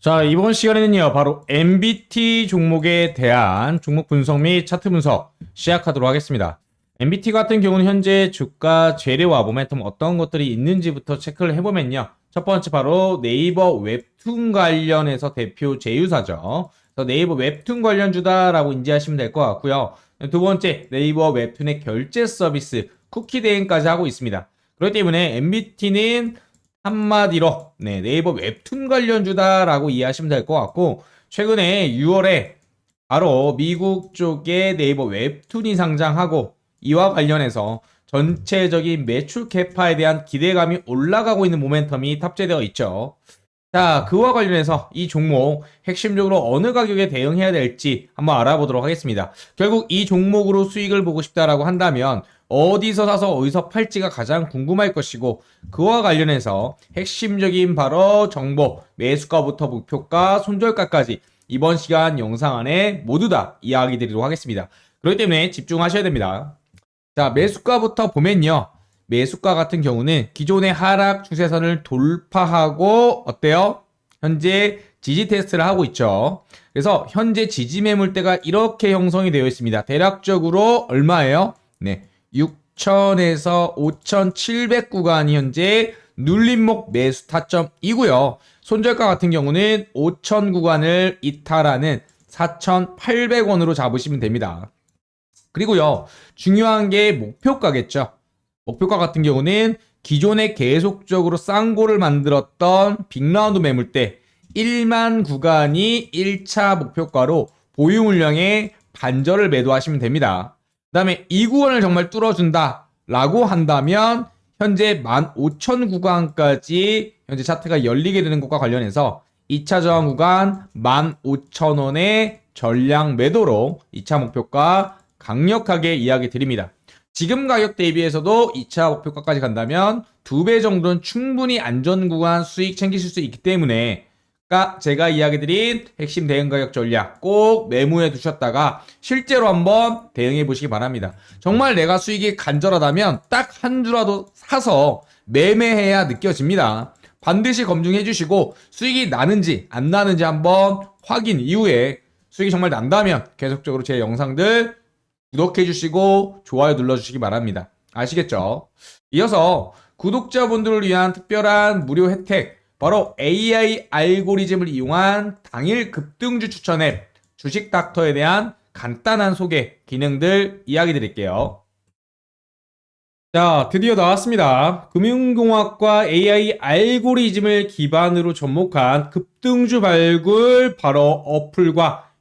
자, 이번 시간에는요, 바로 MBT 종목에 대한 종목 분석 및 차트 분석 시작하도록 하겠습니다. MBT 같은 경우는 현재 주가 재료와 모멘텀 어떤 것들이 있는지부터 체크를 해보면요. 첫 번째 바로 네이버 웹툰 관련해서 대표 제휴사죠. 네이버 웹툰 관련주다라고 인지하시면 될 것 같고요. 두 번째, 네이버 웹툰의 결제 서비스 쿠키 대행까지 하고 있습니다. 그렇기 때문에 MBT는 한마디로 네, 네이버 웹툰 관련주다라고 이해하시면 될 것 같고 최근에 6월에 바로 미국 쪽에 네이버 웹툰이 상장하고 이와 관련해서 전체적인 매출 캐파에 대한 기대감이 올라가고 있는 모멘텀이 탑재되어 있죠. 자, 그와 관련해서 이 종목 핵심적으로 어느 가격에 대응해야 될지 한번 알아보도록 하겠습니다. 결국 이 종목으로 수익을 보고 싶다라고 한다면 어디서 사서 어디서 팔지가 가장 궁금할 것이고 그와 관련해서 핵심적인 바로 정보, 매수가부터 목표가, 손절가까지 이번 시간 영상 안에 모두 다 이야기 드리도록 하겠습니다. 그렇기 때문에 집중하셔야 됩니다. 자, 매수가부터 보면요. 매수가 같은 경우는 기존의 하락 추세선을 돌파하고 어때요? 현재 지지 테스트를 하고 있죠. 그래서 현재 지지 매물대가 이렇게 형성이 되어 있습니다. 대략적으로 얼마예요? 네. 6천에서 5,700 구간이 현재 눌림목 매수 타점이고요. 손절가 같은 경우는 5,000 구간을 이탈하는 4,800원으로 잡으시면 됩니다. 그리고요, 중요한 게 목표가겠죠. 목표가 같은 경우는 기존에 계속적으로 쌍고를 만들었던 빅라운드 매물대 1만 구간이 1차 목표가로 보유 물량의 반절을 매도하시면 됩니다. 그 다음에 이 구간을 정말 뚫어준다 라고 한다면 현재 15,000 구간까지 현재 차트가 열리게 되는 것과 관련해서 2차 저항 구간 15,000원의 전량 매도로 2차 목표가 강력하게 이야기 드립니다. 지금 가격 대비해서도 2차 목표가까지 간다면 2배 정도는 충분히 안전 구간 수익 챙기실 수 있기 때문에 까 제가 이야기 드린 핵심 대응 가격 전략 꼭 메모해 두셨다가 실제로 한번 대응해 보시기 바랍니다. 정말 내가 수익이 간절하다면 딱 한 주라도 사서 매매해야 느껴집니다. 반드시 검증해 주시고 수익이 나는지 안 나는지 한번 확인 이후에 수익이 정말 난다면 계속적으로 제 영상들 구독해 주시고 좋아요 눌러 주시기 바랍니다. 아시겠죠? 이어서 구독자분들을 위한 특별한 무료 혜택 바로 AI 알고리즘을 이용한 당일 급등주 추천 앱 주식 닥터에 대한 간단한 소개 기능들 이야기 드릴게요. 자, 드디어 나왔습니다. 금융공학과 AI 알고리즘을 기반으로 접목한 급등주 발굴 바로 어플과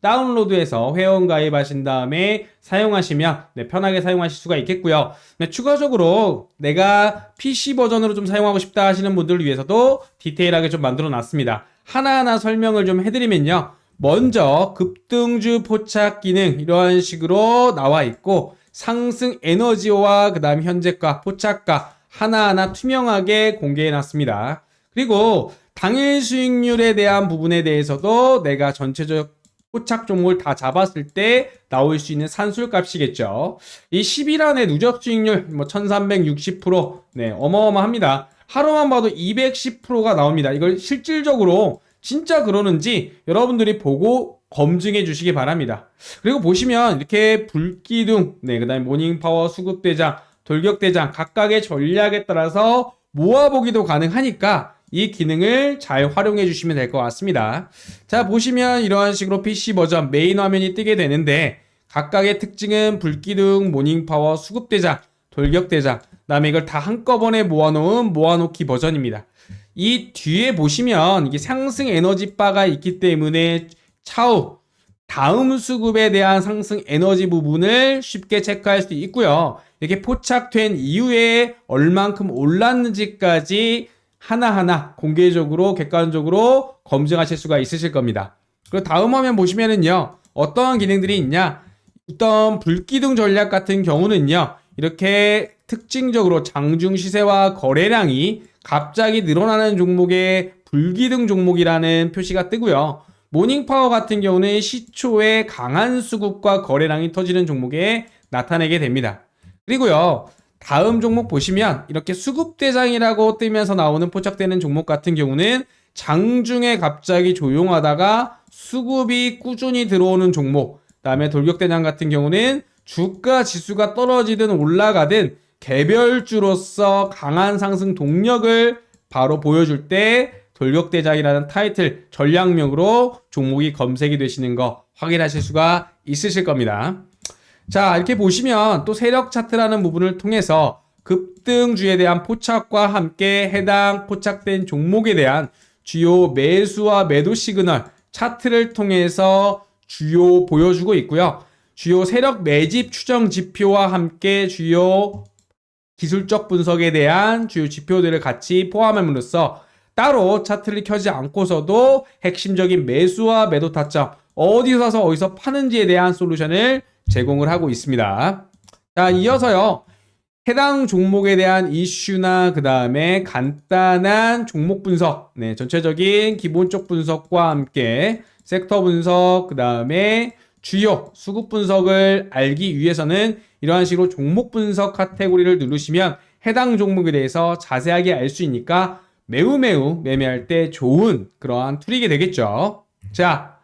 다운로드해서 회원 가입하신 다음에 사용하시면 네, 편하게 사용하실 수가 있겠고요. 네, 추가적으로 내가 PC 버전으로 좀 사용하고 싶다 하시는 분들을 위해서도 디테일하게 좀 만들어 놨습니다. 하나하나 설명을 좀 해드리면요. 먼저 급등주 포착 기능 이러한 식으로 나와 있고 상승 에너지와 그 다음 현재가 포착가 하나하나 투명하게 공개해 놨습니다. 그리고 당일 수익률에 대한 부분에 대해서도 내가 전체적 포착 종목을 다 잡았을 때 나올 수 있는 산술값이겠죠. 이 10일안의 누적 수익률 뭐 1360%, 네, 어마어마합니다. 하루만 봐도 210%가 나옵니다. 이걸 실질적으로 진짜 그러는지 여러분들이 보고 검증해 주시기 바랍니다. 그리고 보시면 이렇게 불기둥, 네, 그 다음에 모닝파워, 수급대장, 돌격대장 각각의 전략에 따라서 모아보기도 가능하니까 이 기능을 잘 활용해 주시면 될 것 같습니다. 자, 보시면 이러한 식으로 PC 버전 메인 화면이 뜨게 되는데 각각의 특징은 불기둥, 모닝파워, 수급대장, 돌격대장, 그다음에 이걸 다 한꺼번에 모아놓은 모아놓기 버전입니다. 이 뒤에 보시면 이게 상승 에너지 바가 있기 때문에 차후 다음 수급에 대한 상승 에너지 부분을 쉽게 체크할 수 있고요. 이렇게 포착된 이후에 얼만큼 올랐는지까지 하나하나 공개적으로 객관적으로 검증하실 수가 있으실 겁니다. 그리고 다음 화면 보시면은요. 어떠한 기능들이 있냐? 어떤 불기둥 전략 같은 경우는요. 이렇게 특징적으로 장중 시세와 거래량이 갑자기 늘어나는 종목의 불기둥 종목이라는 표시가 뜨고요. 모닝파워 같은 경우는 시초에 강한 수급과 거래량이 터지는 종목에 나타내게 됩니다. 그리고요. 다음 종목 보시면 이렇게 수급대장이라고 뜨면서 나오는 포착되는 종목 같은 경우는 장중에 갑자기 조용하다가 수급이 꾸준히 들어오는 종목. 그 다음에 돌격대장 같은 경우는 주가 지수가 떨어지든 올라가든 개별주로서 강한 상승 동력을 바로 보여줄 때 돌격대장이라는 타이틀 전략명으로 종목이 검색이 되시는 거 확인하실 수가 있으실 겁니다. 자, 이렇게 보시면 또 세력 차트라는 부분을 통해서 급등주에 대한 포착과 함께 해당 포착된 종목에 대한 주요 매수와 매도 시그널 차트를 통해서 주요 보여주고 있고요. 주요 세력 매집 추정 지표와 함께 주요 기술적 분석에 대한 주요 지표들을 같이 포함함으로써 따로 차트를 켜지 않고서도 핵심적인 매수와 매도 타점 어디서 사서 어디서 파는지에 대한 솔루션을 제공을 하고 있습니다. 자, 이어서요. 해당 종목에 대한 이슈나 그 다음에 간단한 종목 분석, 네, 전체적인 기본적 분석과 함께 섹터 분석, 그 다음에 주요 수급 분석을 알기 위해서는 이러한 식으로 종목 분석 카테고리를 누르시면 해당 종목에 대해서 자세하게 알 수 있으니까 매우 매우 매매할 때 좋은 그러한 툴이게 되겠죠. 자,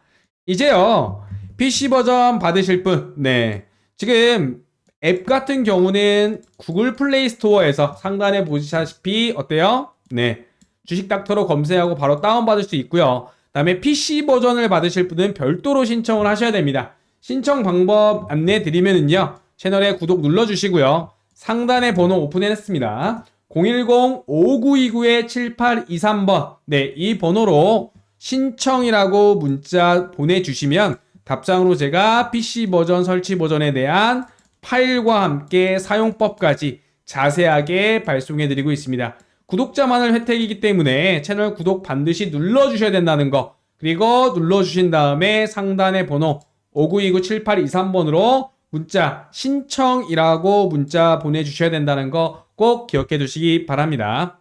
이제요. PC 버전 받으실 분, 네. 지금 앱 같은 경우는 구글 플레이 스토어에서 상단에 보시다시피 어때요? 네. 주식 닥터로 검색하고 바로 다운받을 수 있고요. 다음에 PC 버전을 받으실 분은 별도로 신청을 하셔야 됩니다. 신청 방법 안내 드리면은요. 채널에 구독 눌러주시고요. 상단에 번호 오픈했습니다. 010-5929-7823번. 네, 이 번호로 신청이라고 문자 보내주시면 답장으로 제가 PC 버전 설치 버전에 대한 파일과 함께 사용법까지 자세하게 발송해 드리고 있습니다. 구독자만을 혜택이기 때문에 채널 구독 반드시 눌러 주셔야 된다는 거 그리고 눌러 주신 다음에 상단의 번호 5929-7823번으로 문자 신청이라고 문자 보내 주셔야 된다는 거 꼭 기억해 두시기 바랍니다.